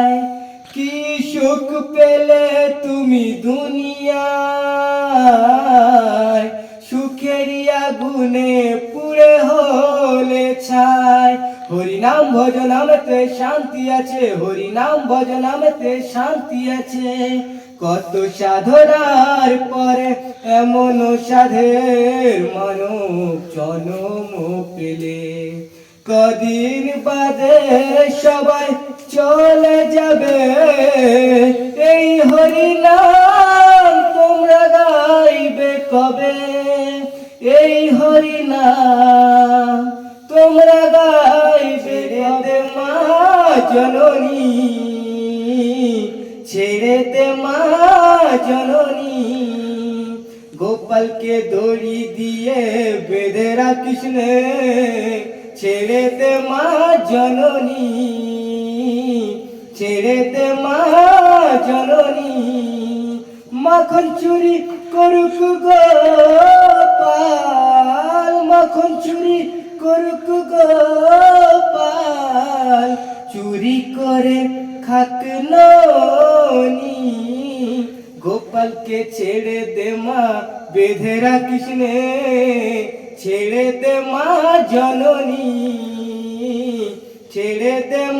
দুনিয়ায় কি সুখ পেলে তুমি দুনিয়ায়? সুখের আগুনে পুরে হলে ছায় হরিনাম ভজনামতে শান্তি আছে, হরিনাম ভজনামতে শান্তি আছে। কত সাধনার পরে এমন সাধের মানব জনম পেলে। কদিন বাদে সবাই চলে যাবে। এই হরি নাম তোমরা গাইবে কবে? এই হরি নাম তোমরা গাইবে কবে মা জননী? ছেড়ে দে মা জননী। গোপালকে দড়ি দিয়ে বেঁধে কৃষ্ণে ছেড়ে দে মা জননী, ছেড়ে দে মা জননী, মাখন চুরি করুক গোপাল মাখন চুরি করুক গোপাল চুরি করে খাক ননি, গোপালকে ছেড়ে দে মা, বেঁধে কৃষ্ণে ছেড়ে দে মা জননী ছেড়ে দেব